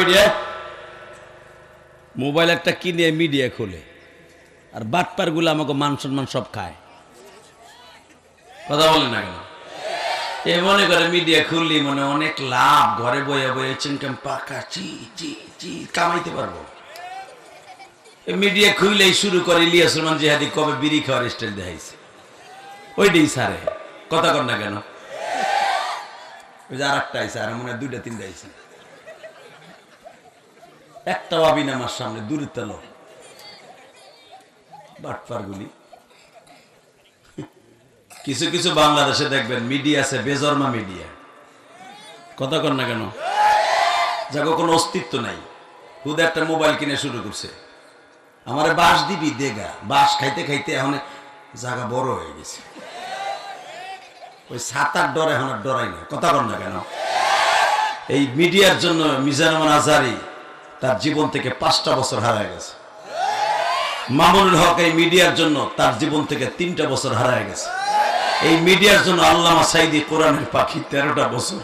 Media? Mobile একটা কিনে media খোলে। আর বাটপারগুলো আমাকে মান সম্মান সব খায়। কথা বলে না কেন? এ মনে করে মিডিয়া খুললি মনে অনেক লাভ। ঘরে বয়ে বয়ে পাকা চি চি চি কামাইতে পারব। মিডিয়া খুললেই শুরু করে ইলিয়াস রহমান জিহাদি কবে বিড়ি খাওয়ার স্টাইল দেখাইছে। ওইটাই সারে কথা কর না কেন? ওই যে আর একটা আইসে আর মনে হয় দুইটা তিনটা আইসে একটা ভাবি না আমার সামনে দূরে তেল। বাটপার গুলি কিছু কিছু বাংলাদেশে দেখবেন মিডিয়া আছে, বেজর্মা মিডিয়া কথা কর না কেন? যাকে কোনো অস্তিত্ব নাই। খুদ একটা মোবাইল কিনে শুরু করছে। আমার বাস দিবি দেগা বাস খাইতে খাইতে এখন জায়গা বড় হয়ে গেছে। ওই সাতার ডর এখন ডরাই না। কথা কর না কেন? এই মিডিয়ার জন্য মিজানুর আজারি তার জীবন থেকে পাঁচটা বছর হারায় গেছে। মামুনুল হক এই মিডিয়ার জন্য তার জীবন থেকে তিনটা বছর হারায় গেছে। এই মিডিয়ার জন্য আল্লামা সাইদি কোরআনের পাখি তেরোটা বছর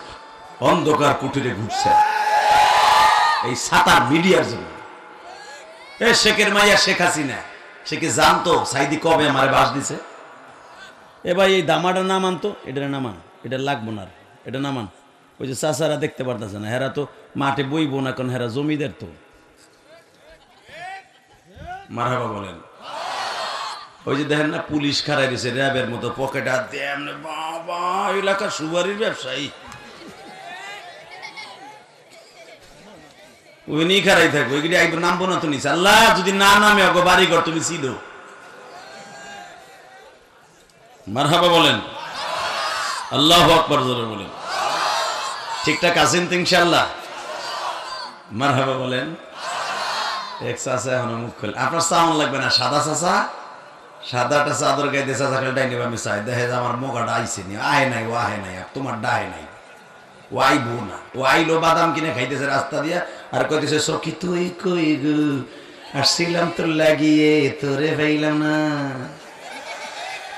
অন্ধকার কুটিরে ঘুরছে। এই সাতার মিডিয়ার জন্য। এ শেখের মাইয়া শেখ হাসিনা, সে কি জানতো সাইদি কবে আমারে বাস দিছে? এ ভাই, এই দামাটা না মানতো এটা না মান এটা লাগবো না এটা না মান ওই যে চাচারা দেখতে পারতেছে না, হেরা তো মাঠে বইবো না কারণ হেরা জমিদের তো। মারহাবা বলেন। ওই যে দেখেন না, পুলিশ খারাই দিছে, র্যাবের মতো পকেট হাত দিয়ে বাবা এলাকার সুবারির ব্যবসায়ী। খারাই থাকব ওইগুলি একদম নামবো না তো নিছে আল্লাহ, যদি না নামে ওকে বাড়ি ঘর তুমি ছিল। মারহাবা বলেন। আল্লাহ আকবর জোরে বলেন। ঠিকঠাক আছেন তো ইনশাল্লাহ মারহাবা বলেন। এক চাষা এখন মুখ খোলে। আপনার চাউন লাগবে না, সাদা চাষা সাদাটা চাদর গাইতে চাষা খেলে ডাইনি আমি চাই দেখে আমার মোগাটা আইসে নি। আহে নাই, ও আহে নাই তোমার ডাহে নাই। ও আইবো না। ও আইলো বাদাম কিনে খাইতেছে রাস্তা দিয়া, আর কইতেছে, সখী, তুই কই গু? আসছিলাম তোর লাগিয়ে, তোরে পাইলাম না।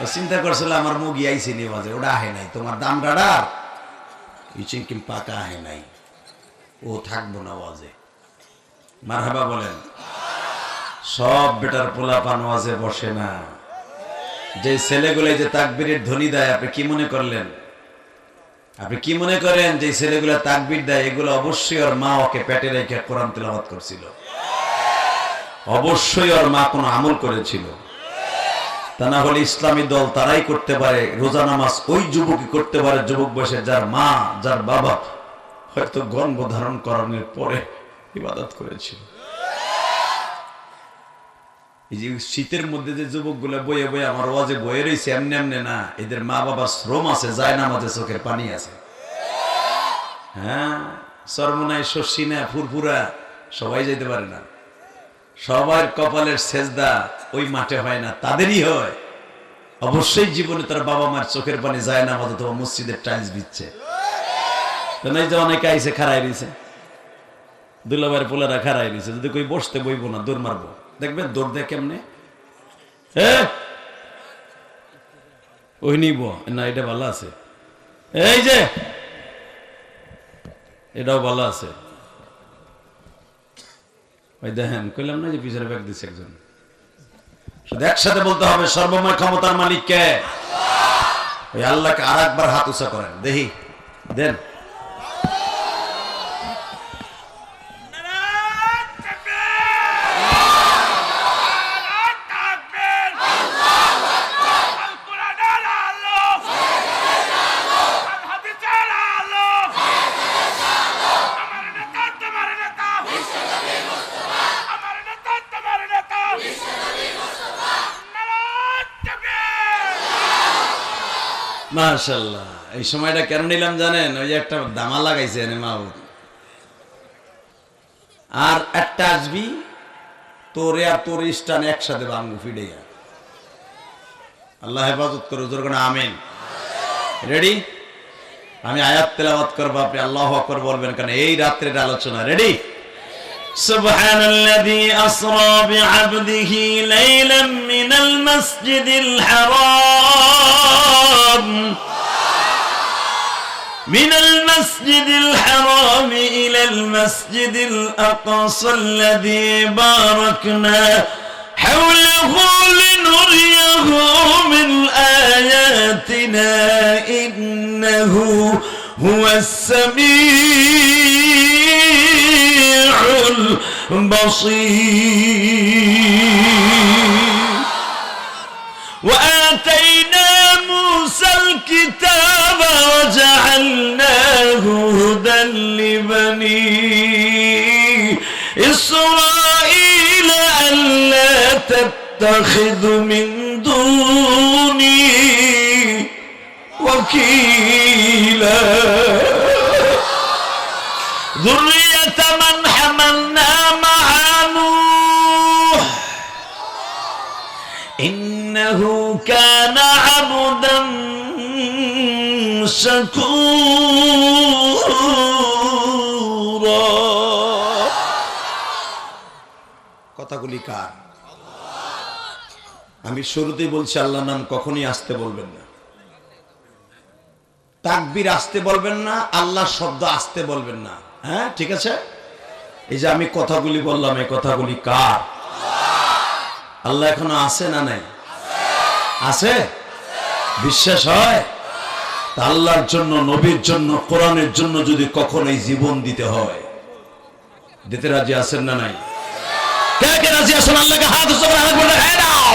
চিন্তা করছিল, আমার মুগি আইসে নি বাজে, ওটা আহে নাই। তোমার দাম গাড়ার? ইচিং কিম পাকা আহে নাই। ও থাকব না ওয়াজে। মারহাবা বলেন, সব বেটার পোলা পান ওয়াজে বসে না। যে ছেলেগুলো যে তাকবীরের ধ্বনি দেয়, আপনি কি মনে করলেন? আপনি কি মনে করেন যে ছেলেগুলো তাকবীর দেয়? এগুলো অবশ্যই ওর মা ওকে পেটে রেখে কোরআন তেলাওয়াত করছিল। অবশ্যই ওর মা কোনো আমল করেছিল। তা না হলে ইসলামী দল তারাই করতে পারে, রোজা নামাজ ওই যুবকই করতে পারে, যুবক বয়সে যার মা, যার বাবা হয়তো গর্ভ ধারণ করানোর পরে ইবাদত করেছিল এই যে শীতের মধ্যে যে যুবকগুলো বয়ে আমার ওয়াজে বয়ে রয়েছে এমনি এমনি না, এদের মা বাবার শ্রম আছে, যায় না মাঝে চোখের পানি আছে। হ্যাঁ সরমনায় শস্যি না, ফুরফুরা, সবাই যেতে পারে না। সবার কপালের সেজদা ওই মাঠে হয় না, তাদেরই হয়। অবশ্যই জীবনে তার বাবা মার চোখের পানি যায় না আমাদের তোমার মসজিদের টাইলস দিচ্ছে নাই যে অনেকে আইসে খারাই দিছে দুলাভাইয়ের পোলারা খারাই দিছে যদি কই বসতে বইবো না, দৌড় মারবো। দেখবেন দৌড় দেয় কেমনে? ওই নিব। না, এটা ভালো আছে। এই যে! এটাও ভালো আছে। ওই দেখেন, কইলাম না যে পিছনে ব্যাগ দিচ্ছে একজন? শুধু একসাথে বলতে হবে, সর্বময় ক্ষমতার মালিক কে ওই আল্লাহকে আর একবার হাত উঁচা করেন। দেখি, দেন। মাশাল্লাহ এই সময়টা কেন নিলাম জানেন? ওই একটা দামা লাগাইছে এনে মাহবুব আর একটা আসবি, তোরে আর তোর স্টান একসাথে বাঙ্গু ফিডে আল্লাহ হেফাজত করো, জোর করে আমিন। রেডি আমি আয়াত তেলাওয়াত করব, আপনি আল্লাহ আকবর বলবেন, কারণ এই রাত্রের আলোচনা। রেডি سبحان الذي أسرى بعبده ليلا من المسجد الحرام. من المسجد الحرام إلى المسجد الأقصى الذي باركنا حوله لنريه من آياتنا إنه هو السميع البصير وآتينا موسى الكتاب وجعلناه هدى لبني إسرائيل ألا تتخذ من دوني وكيلا. إنه كان عبدا شكورا কথাগুলি কার আমি শুরুতেই বলছি আল্লাহ নাম কখনই আসতে বলবেন না তাকবির আসতে বলবেন না আল্লাহ শব্দ আসতে বলবেন না হ্যাঁ ঠিক আছে এই যে আমি কথাগুলি বললাম এই কথাগুলি কার আল্লাহ এখনও আছে না নাই? আছে? বিশ্বাস হয়? তা আল্লাহর জন্য, নবীর জন্য, কোরআনের জন্য যদি কখনো এই জীবন দিতে হয়, দিতে রাজি আছেন না নাই? কে কে রাজি আছেন? আল্লাহকে হাত উঁচু করে হাত হ্যাঁ দাও।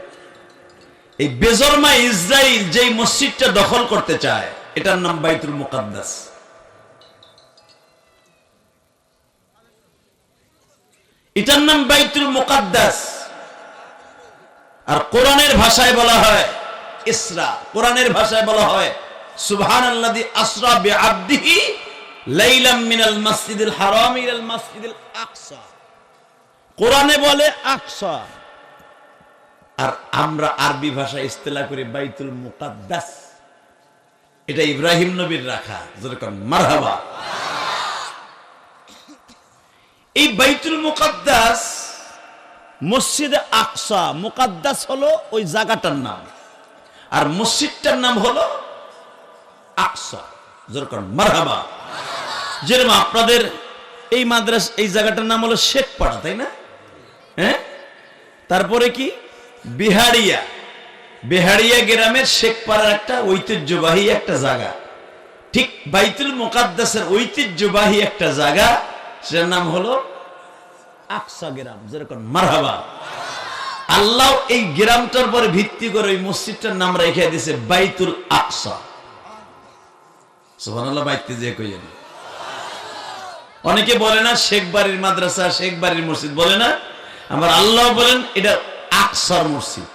এই বেজরমা ইসরাইল যেই মসজিদটা দখল করতে চায়, এটার নাম বাইতুল মুকাদ্দাস। এটার নাম বাইতুল মুকাদ্দাস। আর কোরআনের ভাষায় বলা হয় ইসরা। কোরআনের ভাষায় বলা হয়, সুবহানাল্লাযী আসরা বিআবদিহি লাইলাম মিনাল মাসজিদিল হারাম ইলাল মাসজিদিল আকসা। কোরআনে বলে আকসা। আর আমরা আরবি ভাষা ইস্তেলা করি বাইতুল মুকাদ্দাস। এটা ইব্রাহিম নবীর রাখা। যেরকম মারহাবা। এই বাইতুল মুকাদ্দাস মসজিদে আকসা, মুকাদ্দাস হলো ওই জায়গাটার নাম। আর মসজিদটার নাম হলো আকসা। যেরকম মারহাবা। যেরকম আপনাদের এই মাদ্রাস, এই জায়গাটার নাম হলো শেখপাড়া তাই না? হ্যাঁ? তারপরে কি? বিহারিয়া। বিহারিয়া গ্রামের শেখপাড়ার একটা ঐতিহ্যবাহী একটা জায়গা। ঠিক বাইতুল মুকাদ্দাসের ঐতিহ্যবাহী একটা জায়গা, সেটার নাম হলো আকসা গ্রাম, যেরকম মারহাবা। আল্লাহ এই গ্রামটার পরে ভিত্তি করে ওই মসজিদটার নাম রেখে দিয়েছে বাইতুল আকসা। সুবহানাল্লাহ, বাইতে যে কইয়েন অনেকে বলে না শেখ বাড়ির মাদ্রাসা শেখ বাড়ির মসজিদ বলে না। আমার আল্লাহ বলেন এটা আকসার মসজিদ।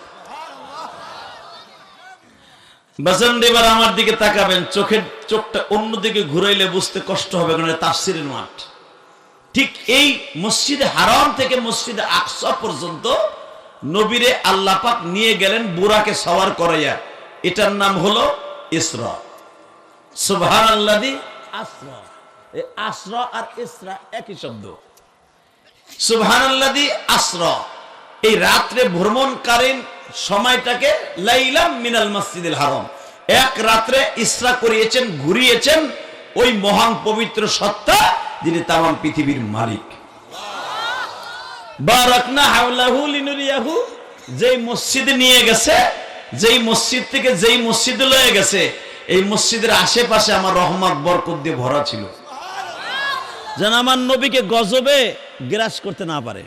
বাসন এবার আমার দিকে তাকাবেন, চোখের চোখটা অন্যদিকে ঘুরাইলে বুঝতে কষ্ট হবে, কারণ তাফসিরের মাঠ। ঠিক এই মসজিদে হারাম থেকে মসজিদে আকসা পর্যন্ত নবীরে আল্লাহ পাক নিয়ে গেলেন বুরাকে সওয়ার করাইয়া। এটার নাম হলো ইসরা। সুবহান আল্লাদি আসরা। এই আসরা আর ইসরা একই শব্দ। সুবহান আল্লাদি আসরা। এই রাত্রে ভ্রমণকালীন সময়টাকে লাইলাম মিনাল মসজিদুল হারাম। এক রাত্রে ইসরা করিয়েছেন, ঘুরিয়েছেন ওই মহান পবিত্র সত্তা যিনি তামাম পৃথিবীর মালিক। বারাকনা হাওলাহু যেই মসজিদে নিয়ে গেছে, যেই মসজিদ থেকে যেই মসজিদে লয়ে গেছে, এই মসজিদের আশেপাশে আমার রহমত বরকত দিয়ে ভরা ছিল। যেন আমার নবীকে গজবে গ্রাস করতে না পারে।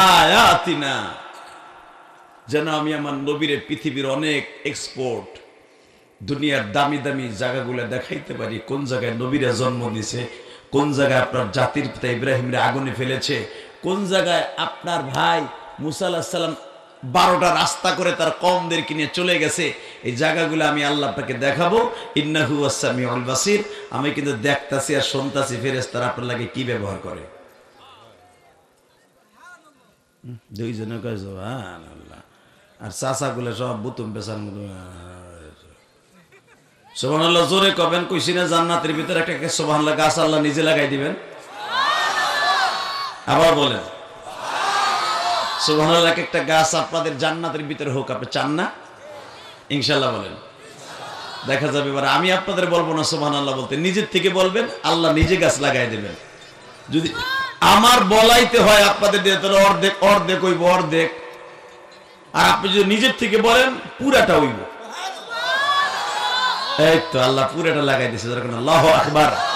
আয়াতিনা। যেন আমি আমার নবীরে পৃথিবীর অনেক এক্সপোর্ট দুনিয়ার দামি দামি জায়গাগুলো দেখাইতে পারি। কোন জায়গায় নবীরা জন্ম দিছে, কোন জায়গায় আপনার জাতির পিতা ইব্রাহিমরে আগুনে ফেলেছে, কোন জায়গায় আপনার ভাই মুসা বারোটা রাস্তা করে তার কমদেরকে নিয়ে চলে গেছে, এই জায়গাগুলো আমি আল্লাহ দেখাবো। ইন্নাহু আসামি আমি কিন্তু দেখতাছি আর শুনতাছি ফেরেস্তারা আপনার লাগে কি ব্যবহার করে। দুইজনে কয় জোহান আল্লাহ আর চাচাগুলো সব বুতুম পেশার মতো সোহান আল্লাহ জোরে কবেন, কইছি না, জান্নাতের ভিতরে একটা সোহান গাছ আল্লাহ নিজে লাগাই দিবেন। আবার বলেন সোহান আল্লাহ একটা গাছ আপনাদের জান্নাতের ভিতরে হোক, আপনি চান না? ইনশাল্লাহ বলেন, দেখা যাবে, এবার আমি আপনাদের বলব না সোহান আল্লাহ বলতে, নিজের থেকে বলবেন, আল্লাহ নিজে গাছ লাগাই দেবেন। যদি আমার বলাইতে হয় আপনাদের অর্ধেক অর্ধেক হইব, অর্ধেক। আর আপনি যদি নিজের থেকে বলেন, পুরাটা হইব। এই তো আল্লাহ পুরাটা লাগাই দিছে আল্লাহ আকবার।